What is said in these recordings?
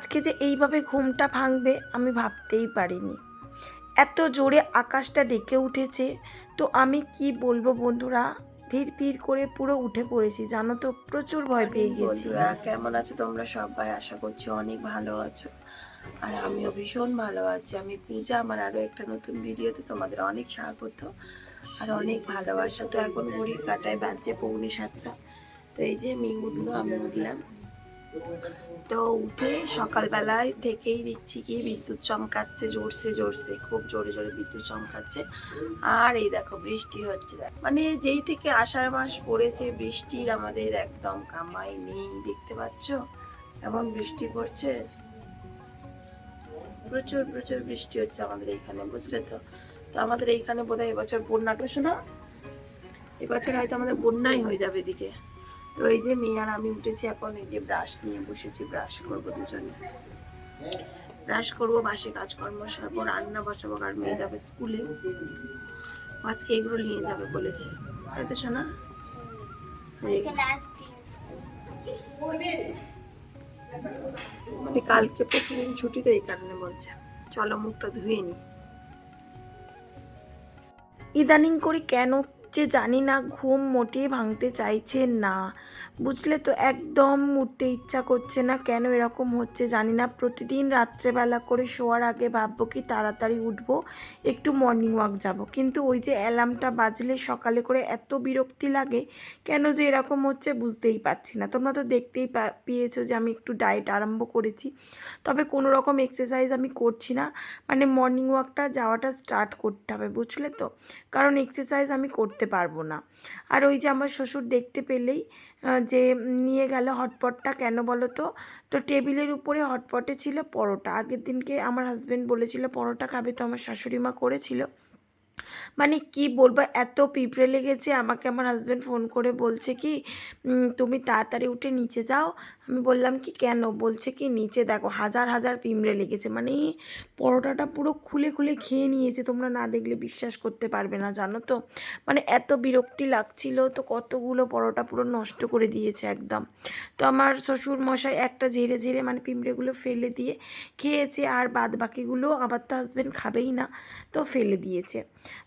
আজকে যে এইভাবে ঘুমটা ভাঙবে আমি ভাবতেই পারিনি। এত জোরে আকাশটা ডেকে উঠেছে তো আমি কি বলব বন্ধুরা? ধীর ধীর করে পুরো উঠে পড়েছি জানো তো? প্রচুর ভয় পেয়ে গেছি। কেমন আছো তোমরা সবাই? আশা করছি অনেক ভালো আছো। আর আমিও ভীষণ ভালো আছি। আমি পূজা আমার আরও একটা নতুন ভিডিওতে তোমাদের অনেক স্বাগত আর অনেক ভালোবাসা। তো এখন ঘড়ির কাটায় বাজছে পৌনে সাতটা। তো এই যে উঠল আমি উঠলাম তো উঠে সকালবেলায় থেকেই দেখছি কি বিদ্যুৎ চমকাচ্ছে, জোরসে জোরসে, খুব জোরে জোরে বিদ্যুৎ চমকাচ্ছে। আর এই দেখো বৃষ্টি হচ্ছে। মানে যেই থেকে আষাঢ় মাস পড়েছে, বৃষ্টির আমাদের একদম কামাই নেই, দেখতে পাচ্ছ? এমন বৃষ্টি পড়ছে। প্রচুর প্রচুর বৃষ্টি হচ্ছে আমাদের এইখানে, বুঝলে তো? তো আমাদের এইখানে বোধহয় এবছর বন্যাটা, শোনা? এবছর হয়তো আমাদের বন্যাই হয়ে যাবে এদিকে। তো এই যে মেয়ে আর আমি উঠেছি এখন, এই যে ব্রাশ নিয়ে বসেছি ব্রাশ করব দুজনে। ব্রাশ করব, বাসে কাজকর্ম সারবো, রান্না বসাবো আর মেয়ে যাবে স্কুলে। আজকে এগুলো নিয়ে যাবে বলেছে। তাই শোনা মানে কালকে প্রতিদিন ছুটি তো এই কারণে বলছে। চলো মুখটা ধুয়ে নি। ইদানিং করে কেন যে জানি না ঘুম মোটেই ভাঙতে চাইছে না। বুঝলে তো একদম উঠতে ইচ্ছা করছে না, কেন এরকম হচ্ছে জানি না। প্রতিদিন রাত্রেবেলা করে শোয়ার আগে ভাববো কি তাড়াতাড়ি উঠবো, একটু মর্নিং ওয়াক যাব। কিন্তু ওই যে অ্যালার্মটা বাজলে সকালে করে এত বিরক্তি লাগে, কেন যে এরকম হচ্ছে বুঝতেই পারছি না। তোমরা তো দেখতেই পেয়েছ যে আমি একটু ডায়েট আরম্ভ করেছি। তবে কোনো রকম এক্সারসাইজ আমি করছি না। মানে মর্নিং ওয়াকটা যাওয়াটা স্টার্ট করতে হবে, বুঝলে তো? কারণ এক্সারসাইজ আমি করতে পারব না। আর ওই যে আমার শ্বশুর দেখতে পেলেই যে নিয়ে গেল হটপটটা, কেন বলো তো? তো টেবিলের উপরে হটপটে ছিল পরোটা। আগের দিনকে আমার হাজব্যান্ড বলেছিল, পরোটা খাবে তো আমার শাশুড়ি মা করেছিল। মানে কি বলব, এত পিঁপড়ে লেগেছে। আমাকে আমার হাজব্যান্ড ফোন করে বলছে কি তুমি তাড়াতাড়ি উঠে নিচে যাও আমি বললাম কি, কেন? বলছে কি, নিচে দেখো হাজার হাজার পিঁমড়ে লেগেছে। মানে পরোটাটা পুরো খুলে খুলে খেয়ে নিয়েছে। তোমরা না দেখলে বিশ্বাস করতে পারবে না, জানো তো? মানে এত বিরক্তি লাগছিল তো কতগুলো পরোটা পুরো নষ্ট করে দিয়েছে একদম। তো আমার শ্বশুর মশাই একটা ঝেড়ে ঝেড়ে মানে পিঁমড়েগুলো ফেলে দিয়ে খেয়েছে আর বাদ বাকিগুলো আবার তো হাজব্যান্ড খাবেই না, তো ফেলে দিয়েছে।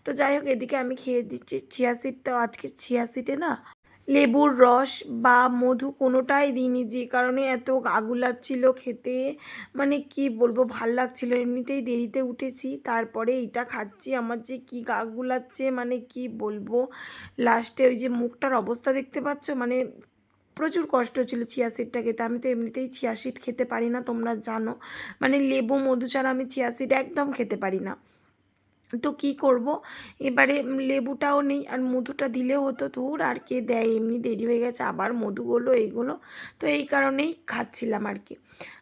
তো যাই হোক, এদিকে আমি খেয়ে দিচ্ছি। চিয়া সিডটা আজকে, চিয়া সিডে না লেবুর রস বা মধু কোনোটাই দিইনি, যে কারণে এত আগুলাচ্ছিল খেতে। মানে কি বলব, ভালো লাগছিল। এমনিতেই দেরিতে উঠেছি, তারপরে এইটা খাচ্ছি। আমার যে কি গা গুলাচ্ছে মানে কি বলব? লাস্টে ওই যে মুখটার অবস্থা দেখতে পাচ্ছ? মানে প্রচুর কষ্ট ছিল চিয়া সিডটা খেতে। আমি তো এমনিতেই চিয়া সিড খেতে পারি না, তোমরা জানো। মানে লেবু, মধু ছাড়া আমি চিয়া সিড একদম খেতে পারি না। তো কি করব? এবারে লেবুটাও নেই আর মধুটা দিলেও হতো ধুর, আর কে দেয়? এমনি দেরি হয়ে গেছে, আবার মধুগুলো এইগুলো। তো এই কারণেই খাচ্ছিলাম আর কি।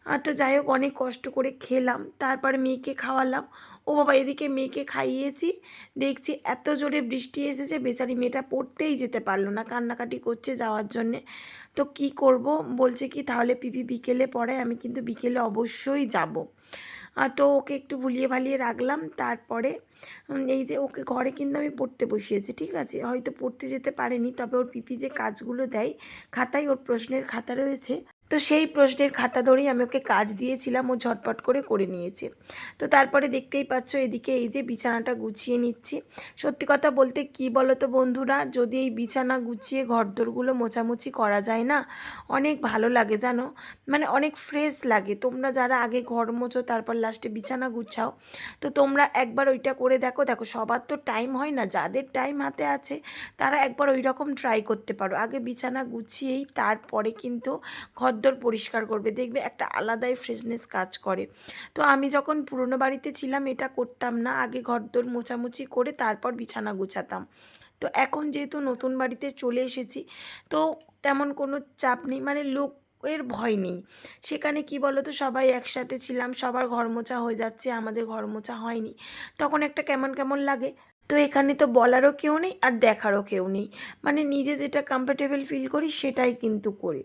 আর তো যাই হোক, অনেক কষ্ট করে খেলাম, তারপরে মেয়েকে খাওয়ালাম। ও বাবা, এদিকে মেয়েকে খাইয়েছি, দেখছি এত জোরে বৃষ্টি এসেছে, বেচারি মেয়েটা পড়তেই যেতে পারল না, কান্নাকাটি করছে যাওয়ার জন্যে। তো কি করব? বলছে কি, তাহলে পিপি বিকেলে পড়ে আমি কিন্তু বিকেলে অবশ্যই যাব। তো ওকে একটু ভুলিয়ে ভালিয়ে রাখলাম। তারপরে এই যে ওকে ঘরে কিন্তু আমি পড়তে বসিয়েছি, ঠিক আছে? হয়তো পড়তে যেতে পারেনি, তবে ওর পিপি যে কাজগুলো দেয়, খাতায় ওর প্রশ্নের খাতা রয়েছে। তো সেই প্রশ্নের খাতা ধরেই আমি ওকে কাজ দিয়েছিলাম, ও ঝটপট করে করে নিয়েছে। তো তারপরে দেখতেই পাচ্ছ এদিকে এই যে বিছানাটা গুছিয়ে নিচ্ছি। সত্যি কথা বলতে কি বলো তো বন্ধুরা, যদি এই বিছানা গুছিয়ে ঘরদোরগুলো মোছামুছি করা যায় না, অনেক ভালো লাগে জানো? মানে অনেক ফ্রেশ লাগে। তোমরা যারা আগে ঘর মোছো, তারপর লাস্টে বিছানা গুছাও, তো তোমরা একবার ওইটা করে দেখো। দেখো, সবার তো টাইম হয় না, যাদের টাইম হাতে আছে, তারা একবার ওই রকম ট্রাই করতে পারো। আগে বিছানা গুছিয়েই তারপরে কিন্তু ঘরদোর পরিষ্কার করবে, দেখবে একটা আলাদাই ফ্রেশনেস কাজ করে। তো আমি যখন পুরনো বাড়িতে ছিলাম, এটা করতাম না, আগে ঘরদোর মোছামুছি করে তারপর বিছানা গুছাতাম। তো এখন যেহেতু নতুন বাড়িতে চলে এসেছি, তো তেমন কোনো চাপ নেই মানে লোক এর ভয় নেই। সেখানে কি বলো তো সবাই একসাথে ছিলাম, সবার ঘর মোছা হয়ে যাচ্ছে, আমাদের ঘর মোছা হয়নি। তখন একটা কেমন কেমন লাগে তো এখানে তো বলারও কেউ নেই আর দেখারও কেউ নেই। মানে নিজে যেটা কমফর্টেবল ফিল করি সেটাই কিন্তু করি।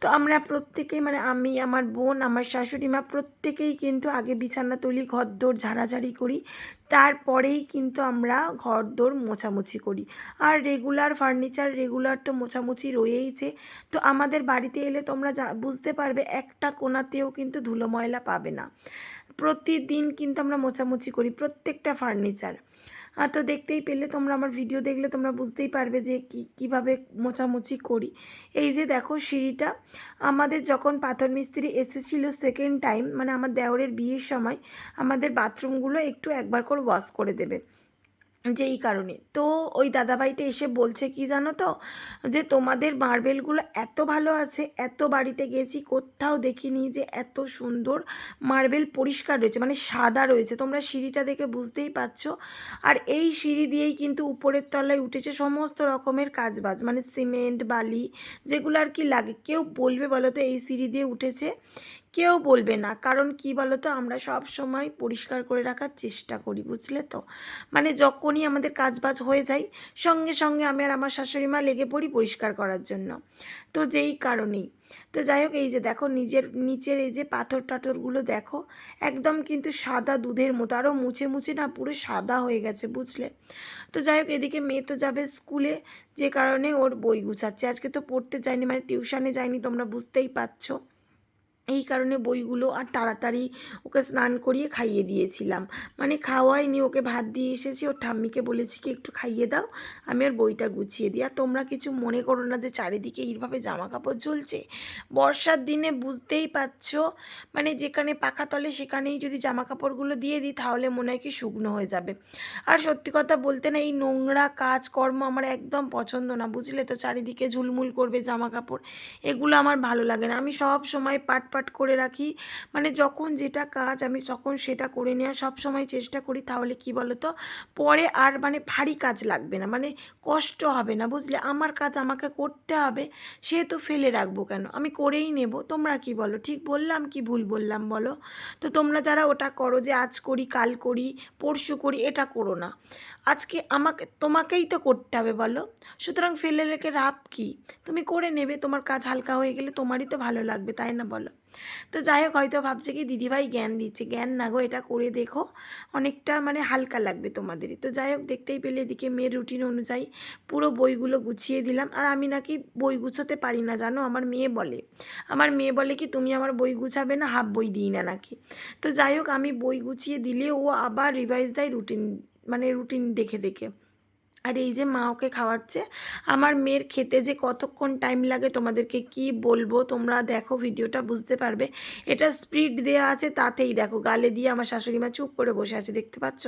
তো আমরা প্রত্যেকেই মানে আমি, আমার বোন, আমার শাশুড়ি মা প্রত্যেকেই কিন্তু আগে বিছানা তুলি ঘর দোর ঝাড়াঝাড়ি করি। তারপরেই কিন্তু আমরা ঘর দোর মোছামুছি করি। আর রেগুলার ফার্নিচার রেগুলার তো মোছামুছি রয়েইছে। তো আমাদের বাড়িতে এলে তোমরা যা, বুঝতে পারবে একটা কোনাতেও কিন্তু ধুলো ময়লা পাবে না। প্রতিদিন কিন্তু আমরা মোছামুছি করি প্রত্যেকটা ফার্নিচার আর তো দেখতেই পেলে, তোমরা আমার ভিডিও দেখলে তোমরা বুঝতেই পারবে যে কী, কীভাবে মোচামুচি করি। এই যে দেখো সিঁড়িটা, আমাদের যখন পাথর মিস্ত্রি এসেছিল সেকেন্ড টাইম মানে আমার দেওরের বিয়ের সময়, আমাদের বাথরুমগুলো একটু একবার করে ওয়াশ করে দেবে। যে এই কারণে। তো ওই দাদাভাইটা এসে বলছে কি জানো তো? যে তোমাদের মার্বেলগুলো এত ভালো আছে, এত বাড়িতে গেছি, কোথাও দেখিনি যে এত সুন্দর মার্বেল পরিষ্কার রয়েছে মানে সাদা রয়েছে। তোমরা সিঁড়িটা দেখে বুঝতেই পারছ। আর এই সিঁড়ি দিয়েই কিন্তু উপরের তলায় উঠেছে সমস্ত রকমের কাজবাজ মানে সিমেন্ট, বালি যেগুলো আর কি লাগে। কেউ বলবে বলো তো এই সিঁড়ি দিয়ে উঠেছে? কেউ বলবে না। কারণ কি বলো তো আমরা সব সময় পরিষ্কার করে রাখার চেষ্টা করি, বুঝলে তো? মানে যখনই আমাদের কাজ বাজ হয়ে যায়, সঙ্গে সঙ্গে আমি আর আমার শাশুড়ি মা লেগে পড়ি পরিষ্কার করার জন্য। তো যেই কারণেই। তো যাই হোক, এই যে দেখো, নিজের, নিচের এই যে পাথর টাথরগুলো দেখো, একদম কিন্তু সাদা দুধের মতো। আরও মুছে মুছে না পুরো সাদা হয়ে গেছে, বুঝলে? তো যাই হোক, এদিকে মেয়ে তো যাবে স্কুলে, যে কারণে ওর বই গুছাচ্ছে। আজকে তো পড়তে যায়নি মানে টিউশনে যায়নি, তোমরা বুঝতেই পারছ। এই কারণে বইগুলো আর তাড়াতাড়ি ওকে স্নান করিয়ে খাইয়ে দিয়েছিলাম। মানে খাওয়াইনি, ওকে ভাত দিয়ে এসেছি। ওর ঠাম্মিকে বলেছি কি, একটু খাইয়ে দাও, আমি ওর বইটা গুছিয়ে দিই। আর তোমরা কিছু মনে করো না যে চারিদিকে এইভাবে জামা কাপড় ঝুলছে। বর্ষার দিনে বুঝতেই পারছ মানে যেখানে পাখা তলে সেখানেই যদি জামা কাপড়গুলো দিয়ে দিই, তাহলে মনে হয় কি শুকনো হয়ে যাবে। আর সত্যি কথা বলতে না, এই নোংরা কাজকর্ম আমার একদম পছন্দ না, বুঝলে তো? চারিদিকে ঝুলমুল করবে জামা কাপড় এগুলো আমার ভালো লাগে না। আমি সব সময় পাট পাট করে রাখি। মানে যখন যেটা কাজ আমি তখন সেটা করে নেওয়ার সব সময় চেষ্টা করি, তাহলে কি বলো তো পরে আর মানে ভারী কাজ লাগবে না মানে কষ্ট হবে না, বুঝলে? আমার কাজ আমাকে করতে হবে সেহেতু ফেলে রাখব কেন? আমি করেই নেব। তোমরা কি বলো? ঠিক বললাম কি ভুল বললাম বলো? তো তোমরা যারা ওটা করো যে আজ করি, কাল করি, পরশু করি, এটা করো না। আজকে আমাকে, তোমাকেই তো করতে হবে বলো? সুতরাং ফেলে রেখে রাপ কি? তুমি করে নেবে, তোমার কাজ হালকা হয়ে গেলে তোমারই তো ভালো লাগবে, তাই না বলো? তো যাই হোক, হয়তো ভাবছে কি, দিদিভাই জ্ঞান দিচ্ছে। জ্ঞান না গো, এটা করে দেখো। অনেকটা মানে হালকা লাগবে তোমাদেরই তো যাই হোক, দেখতেই পেলে এদিকে মেয়ের রুটিন অনুযায়ী পুরো বইগুলো গুছিয়ে দিলাম। আর আমি নাকি বই গুছোতে পারি না, জানো? আমার মেয়ে বলে। আমার মেয়ে বলে কি, তুমি আমার বই গুছাবে না, হাফ বই দিই না নাকি? তো যাই হোক, আমি বই গুছিয়ে দিলে ও আবার রিভাইজ দেয় রুটিন মানে রুটিন দেখে দেখে। আর এই যে মা ওকে খাওয়াচ্ছে, আমার মেয়ের খেতে যে কতক্ষণ টাইম লাগে তোমাদেরকে কি বলব? তোমরা দেখো ভিডিওটা, বুঝতে পারবে। এটা স্পিড দেওয়া আছে, তাতেই দেখো, গালে দিয়ে আমার শাশুড়ি মা চুপ করে বসে আছে, দেখতে পাচ্ছ?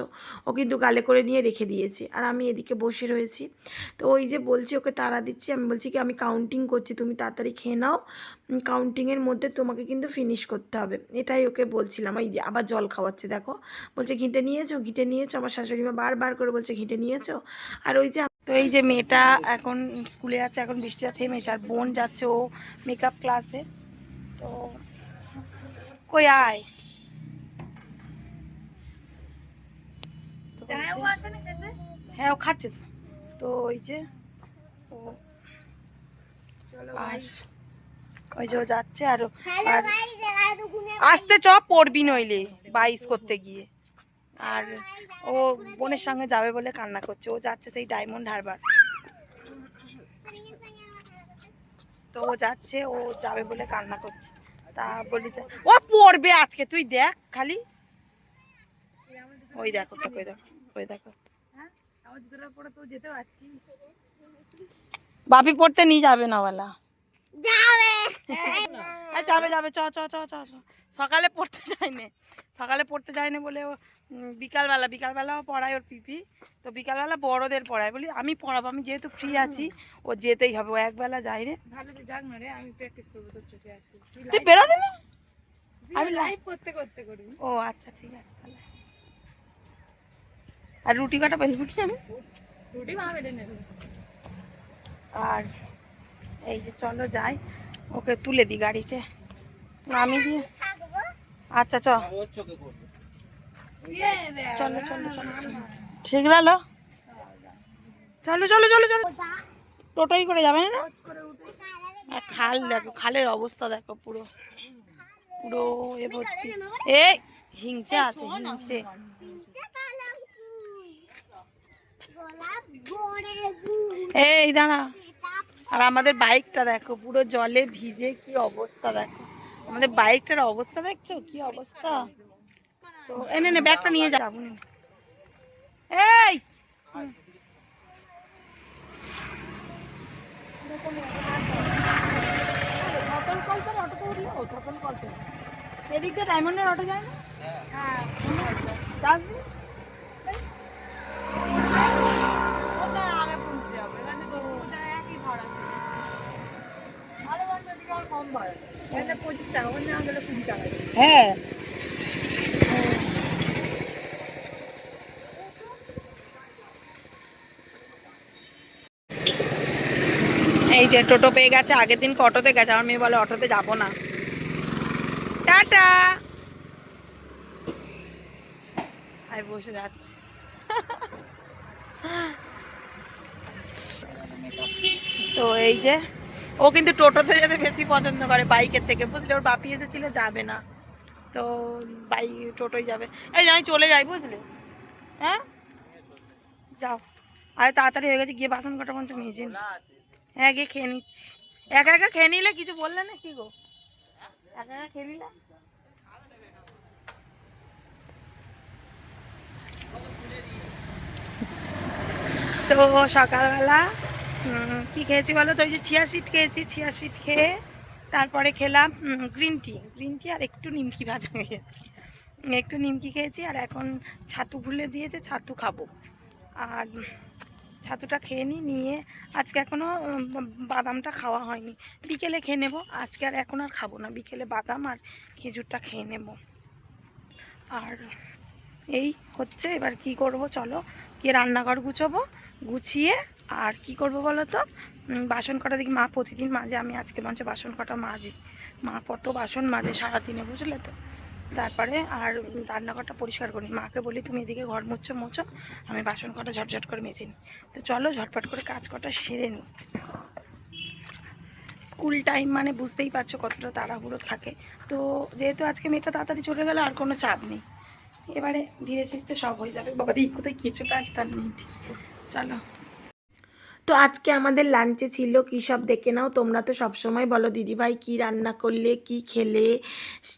ও কিন্তু গালে করে নিয়ে রেখে দিয়েছে। আর আমি এদিকে বসে রয়েছি। তো ওই যে বলছি, ওকে তাড়া দিচ্ছি। আমি বলছি কি, আমি কাউন্টিং করছি, তুমি তাড়াতাড়ি খেয়ে নাও। কাউন্টিংয়ের মধ্যে তোমাকে কিন্তু ফিনিশ করতে হবে। এটাই ওকে বলছিলাম। এই যে আবার জল খাওয়াচ্ছে, দেখো। বলছে, ঘিটে নিয়েছো? ঘিটে নিয়েছো? আমার শাশুড়ি মা বারবার করে বলছে, ঘিটে নিয়েছো? আর ওই যে তো এই যে মেয়েটা এখন স্কুলে যাচ্ছে এখন বৃষ্টিটা থেমেছে আর বোন যাচ্ছে ও মেকআপ ক্লাসে তো কই আয়। হ্যাঁ ও খাচ্ছে তো। তো ওই যে ও আর ওই যে ও যাচ্ছে আর আর আসতে চ পড়বি নইলে বাইশ করতে গিয়ে। আর ও বোনের সঙ্গে যাবে বলে কান্না করছে। ও যাচ্ছে সেই ডায়মন্ড হারবার। তো ও যাচ্ছে ও যাবে বলে কান্না করছে। তা বলি যে, ও পড়বে আজকে তুই দেখ খালি। ওই দেখো দেখো ওই দেখো। ওই দেখো বাপি পড়তে নিয়ে যাবে না বলা আর যাবে। যাবে চ চ চ চ চ। সকালে পড়তে যায়নি। সকালে পড়তে যায়নি বলে ও বিকালবেলা বিকালবেলাও পড়ায় ওর পিপি। তো বিকালবেলা বড়দের পড়ায়। বলি আমি পড়াবো আমি যেহেতু ফ্রি আছি ও যেতেই হবে ও একবেলা যাই রে। যাক না রে আমি প্র্যাকটিস করব তোর চোখে আছি। তুই না আমি লাইভ করতে করতে করি। ও আচ্ছা ঠিক আছে তাহলে। আর রুটি কাটা বেল ফুটি যাবে রুটি মা বেড়ে নেবে। আর এই যে চলো যাই ওকে তুলে দিই গাড়িতে। নামি দিয়ে আচ্ছা চ। চলো চলো চলো চলো। ঠিক গেলো চলো চলো চলো চলো। টোটোই করে যাবে না আর খাল দেখো খালের অবস্থা দেখো পুরো। পুরো এ ভর্তি। এই হিংচে আছে হিংচে। এই দাঁড়া। আর আমাদের বাইকটা দেখো পুরো জলে ভিজে কি অবস্থা দেখো। আমাদের বাইকটার অবস্থা দেখছ? কি অবস্থা? তো এনে নে ব্যাগটা নিয়ে যাব এই! এদিক দিয়ে ডায়মন্ডের অটো যায় না? হ্যাঁ। হ্যাঁ। এই যে টোটো পেয়ে গেছে, আগের দিন অটোতে গেছে? আমার মেয়ে বলে, অটোতে যাব না। টাটা। আই বসে যাচ্ছে। তো এই যে ও কিন্তু টোটোতে যেতে বেশি পছন্দ করে বাইকের থেকে। বুঝলে? ওর বাপি এসেছিল, যাবে না। তো বাইক টোটোই যাবে। এই আমি চলে যাই, বুঝলে? হ্যাঁ? যাও। আরে তাড়াতাড়ি হয়ে গেছে, গিয়ে বাসন কটা পর্যন্ত মেজে। হ্যাঁ গিয়ে খেয়ে নিচ্ছি। একা একা খেয়ে নিলে কিছু বললে না কি গো? একা একা খেয়ে নিলে? তো সকালবেলা কি খেয়েছি বলো তো? ওই যে চিয়া সিট খেয়েছি চিয়া সিট খেয়ে তারপরে খেলাম গ্রিন টি গ্রিন টি আর একটু নিমকি ভাজা খেয়েছি। একটু নিমকি খেয়েছি আর এখন ছাতু গুলে দিয়েছে, ছাতু খাব। আর ছাতুটা খেয়ে নিই নিয়ে আজকে এখনও বাদামটা খাওয়া হয়নি। বিকেলে খেয়ে নেব, আজকে আর এখন আর খাব না। বিকেলে বাদাম আর খেজুরটা খেয়ে নেব। আর এই হচ্ছে, এবার কি করব চলো, গিয়ে রান্নাঘর গুছোবো, গুছিয়ে আর কি করব বলো তো? বাসন কটা দেখি মা প্রতিদিন মাঝে, আমি আজকে মঞ্চে বাসন কটা মাজি। মা কত বাসন মাজে সারাদিনে, বুঝলে তো? তারপরে আর রান্নাঘরটা পরিষ্কার করি মাকে বলি, তুমি এদিকে ঘর মুচ্ছো মোছো, আমি বাসন কটা ঝটঝট করে মেজে তো চলো, ঝটপট করে কাজ কটা সেরে নিই। স্কুল টাইম মানে বুঝতেই পারছ কতটা তাড়াহুড়ো থাকে। তো যেহেতু আজকে মেয়েটা তাড়াতাড়ি চলে গেল, আর কোনো চাপ নেই। এবারে ধীরে সুস্থে সব হয়ে যাবে। বাবা দিক কোথায় কিছু কাজ তার নেই। চলো। তো আজকে আমাদের লাঞ্চে ছিল, কী সব দেখে নাও, তোমরা তো সবসময় বলো, দিদিভাই কি রান্না করলে, কি খেলে,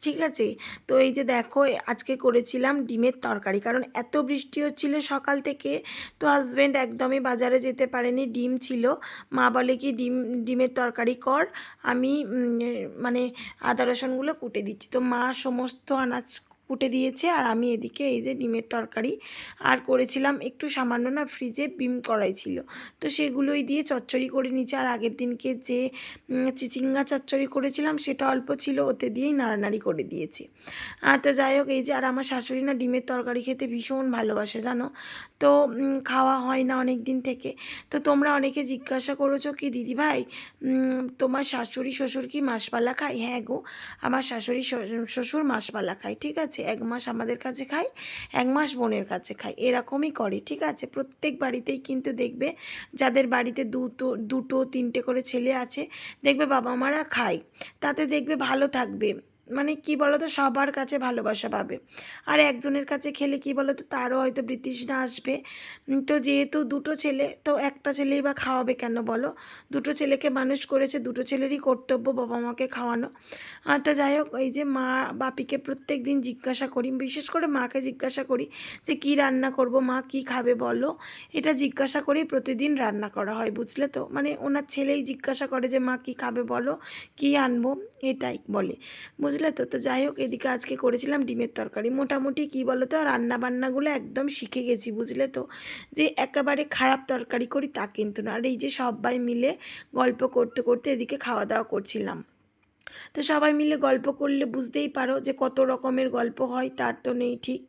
ঠিক আছে? তো এই যে দেখো, আজকে করেছিলাম ডিমের তরকারি, কারণ এত বৃষ্টি হচ্ছিল সকাল থেকে, তো হাজব্যান্ড একদমই বাজারে যেতে পারেনি, ডিম ছিল। মা বলে কি, ডিম, ডিমের তরকারি কর, আমি মানে আদা রসুনগুলো কুটে দিচ্ছি। তো মা সমস্ত আনাজ কুটে দিয়েছে আর আমি এদিকে এই যে ডিমের তরকারি আর করেছিলাম একটু সামান্য না ফ্রিজে বিম করাই ছিল। তো সেগুলোই দিয়ে চচ্চড়ি করে নিচ্ছি আর আগের দিনকে যে চিচিঙ্গা চচ্চড়ি করেছিলাম সেটা অল্প ছিল, ওতে দিয়েই নাড়ানাড়ি করে দিয়েছি। আর তো যাই হোক, এই যে আর আমার শাশুড়ি না ডিমের তরকারি খেতে ভীষণ ভালোবাসে, জানো? তো খাওয়া হয় না অনেক দিন থেকে। তো তোমরা অনেকে জিজ্ঞাসা করেছ কি দিদিভাই তোমার শাশুড়ি, শ্বশুর কি মাসপালা খায়? হ্যাঁ গো, আমার শাশুড়ি, শ্বশুর মাসপালা খায়, ঠিক আছে। এক মাস আমাদের কাছে খায়, এক মাস বোনের কাছে খায়, এরকমই করে, ঠিক আছে। প্রত্যেক বাড়িতেই কিন্তু দেখবে, যাদের বাড়িতে দুটো দুটো, তিনটে করে ছেলে আছে, দেখবে বাবা মারা খায়। তাতে দেখবে ভালো থাকবে। মানে কি বলতো, সবার কাছে ভালোবাসা পাবে। আর একজনের কাছে খেলে কি বলতো, তারও হয়তো বৃতৃষ্ণা আসবে। তো যেহেতু দুটো ছেলে, তো একটা ছেলেই বা খাওয়াবে কেন বলো? দুটো ছেলেকে মানুষ করেছে, দুটো ছেলেরই কর্তব্য বাবা মাকে খাওয়ানো। আর তো যাই হোক, এই যে মা বাপিকে প্রত্যেক দিন জিজ্ঞাসা করি, বিশেষ করে মাকে জিজ্ঞাসা করি যে কি রান্না করব, মা কি খাবে বলো? এটা জিজ্ঞাসা করেই প্রতিদিন রান্না করা হয়, বুঝলে তো? মানে ওনার ছেলেই জিজ্ঞাসা করে যে মা কি খাবে বলো, কি আনব, এটাই বলে। বুঝলে তো তো যাই হোক, এদিকে আজকে করেছিলাম ডিমের তরকারি। মোটামুটি কি বলো তো রান্না বান্নাগুলো একদম শিখে গেছি, বুঝলে তো? যে একেবারে খারাপ তরকারি করি তা কিন্তু না। আর এই যে সবাই মিলে গল্প করতে করতে এদিকে খাওয়া দাওয়া করছিলাম। তো সবাই মিলে গল্প করলে বুঝতেই পারো যে কত রকমের গল্প হয়, তার তো নেই ঠিক।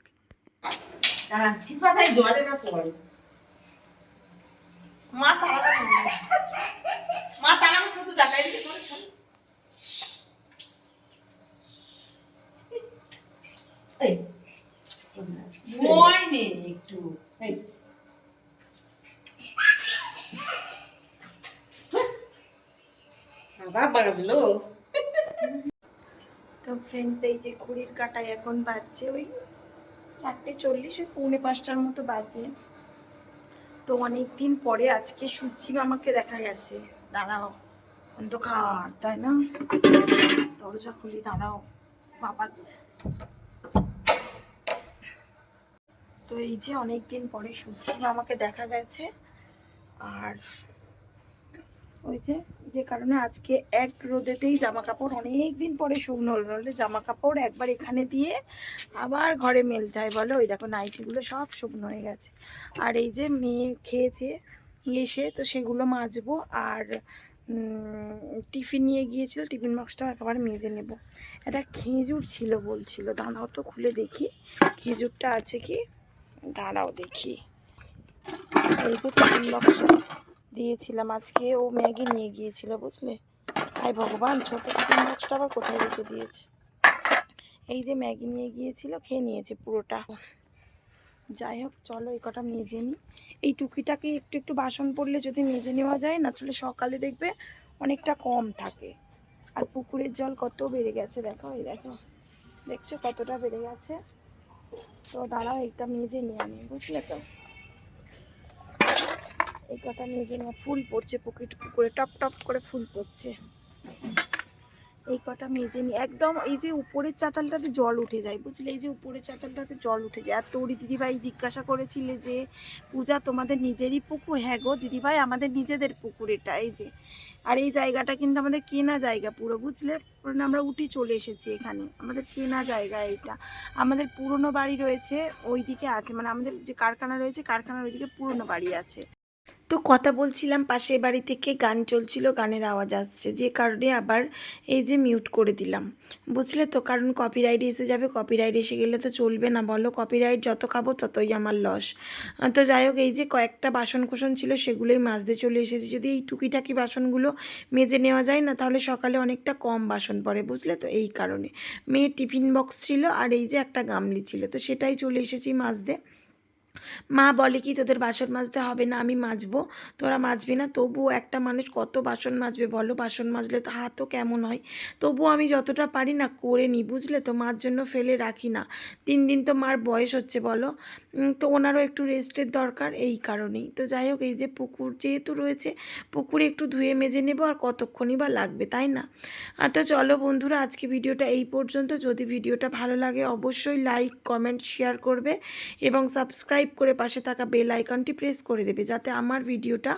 মা তারা মা তারা শুধু দেখাই একটু এই। তো ফ্রেন্ডস এই যে ঘড়ির কাটায় এখন বাজছে ওই চারটে চল্লিশ ওই পৌনে পাঁচটার মতো বাজে। তো অনেক দিন পরে আজকে সুচি মামাকে দেখা গেছে। দাঁড়াও অন্ধকার তাই না? দরজা খুলি দাঁড়াও বাবা। তো এই যে অনেক দিন পরে সূর্যি মামাকে দেখা গেছে। আর ওই যে যে কারণে আজকে এক রোদেতেই জামা কাপড় অনেক দিন পরে শুকনো হলো, নাহলে জামা কাপড় একবার এখানে দিয়ে আবার ঘরে মেলতে হয়। বলো ওই দেখো নাইটিগুলো সব শুকনো হয়ে গেছে। আর এই যে মেয়ে খেয়েছে, এসে তো সেগুলো মাজবো আর টিফিন নিয়ে গিয়েছিল, টিফিন বক্সটাও একেবারে মেজে নেব। একটা খেজুর ছিল বলছিল দাঁড়াও তো খুলে দেখি, খেজুরটা আছে কি? দাঁড়াও দেখি। এই যে টিফিন বক্স দিয়েছিলাম আজকে, ও ম্যাগি নিয়ে গিয়েছিল, বুঝলে? আয় ভগবান, ছোট টিফিন বক্সটা আবার কোথায় রেখে দিয়েছে? এই যে ম্যাগি নিয়ে গিয়েছিল, খেয়ে নিয়েছে পুরোটা। যাই হোক, চলো এই কটা মেজে নিই এই টুকিটাকে একটু একটু বাসন পড়লে যদি মেজে নেওয়া যায়, না তাহলে সকালে দেখবে অনেকটা কম থাকে। আর পুকুরের জল কত বেড়ে গেছে, দেখো, এই দেখো। দেখছ কতটা বেড়ে গেছে? তো দাঁড়াও, এইটা মেজে নিয়ে আমি, বুঝলে তো? এই কটা মেজে নিয়ে ফুল পড়ছে পকেট পুকুরে টপ টপ করে ফুল পড়ছে। এই কটা মেজে নিয়ে একদম এই যে উপরের চাতালটাতে জল উঠে যায়, বুঝলে? এই যে উপরের চাতালটাতে জল উঠে যায়। আর তোরই দিদিভাই জিজ্ঞাসা করেছিলে যে, পূজা, তোমাদের নিজেরই পুকুর? হ্যাঁ গো দিদিভাই, আমাদের নিজেদের পুকুর এটা, এই যে। আর এই জায়গাটা কিন্তু আমাদের কেনা জায়গা পুরো, বুঝলে? পুরো আমরা উঠে চলে এসেছি এখানে। আমাদের কেনা জায়গা এটা। আমাদের পুরনো বাড়ি রয়েছে ওইদিকে আছে। মানে আমাদের যে কারখানা রয়েছে, কারখানার ওইদিকে পুরনো বাড়ি আছে। তো কথা বলছিলাম, পাশের বাড়ি থেকে গান চলছিল, গানের আওয়াজ আসছে। যে কারণে আবার এই যে মিউট করে দিলাম। বুঝলে তো, কারণ কপিরাইট এসে যাবে কপিরাইট এসে গেলে তো চলবে না বলো। কপিরাইট যত খাব ততই আমার লস তো যাই হোক, এই যে কয়েকটা বাসন কোসন ছিল, সেগুলোই মাজতে চলে এসেছি। যদি এই টুকিটাকি বাসনগুলো মেজে নেওয়া যায় না, তাহলে সকালে অনেকটা কম বাসন পড়ে, বুঝলে তো, এই কারণে। মেয়ের টিফিন বক্স ছিল আর এই যে একটা গামলি ছিল, তো সেটাই চলে এসেছি মাজতে। মা বলে কি, তোদের বাসন মাজতে হবে না, আমি মাজবো। তোরা মাজবি না তবুও একটা মানুষ কত বাসন মাজবে বলো? বাসন মাজলে তো হাতও কেমন হয়? তবুও আমি যতটা পারি না, করে নিই বুঝলে তো? মার জন্য ফেলে রাখি না। তিন দিন তো মার বয়স হচ্ছে, বলো? তো ওনারও একটু রেস্টের দরকার এই কারণেই। তো যাই হোক, এই যে পুকুর যেহেতু রয়েছে, পুকুরে একটু ধুয়ে মেজে নেব আর কতক্ষণই বা লাগবে, তাই না? আর তো চলো বন্ধুরা, আজকে ভিডিওটা এই পর্যন্ত। যদি ভিডিওটা ভালো লাগে, অবশ্যই লাইক, কমেন্ট, শেয়ার করবে এবং সাবস্ক্রাইব করে পাশে থাকা বেল আইকনটি প্রেস করে দেবে, যাতে আমার ভিডিওটা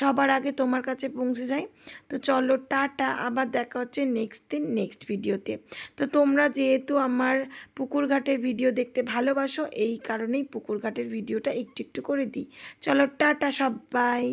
সবার আগে তোমার কাছে পৌঁছে যায়। তো চলো, টাটা, আবার দেখা হচ্ছে নেক্সট দিন নেক্সট ভিডিওতে। তো তোমরা যেহেতু আমার পুকুরঘাটের ভিডিও দেখতে ভালোবাসো, এই কারণেই পুকুরঘাটের ভিডিওটা একটু একটু করে দিই। চলো টাটা সবাই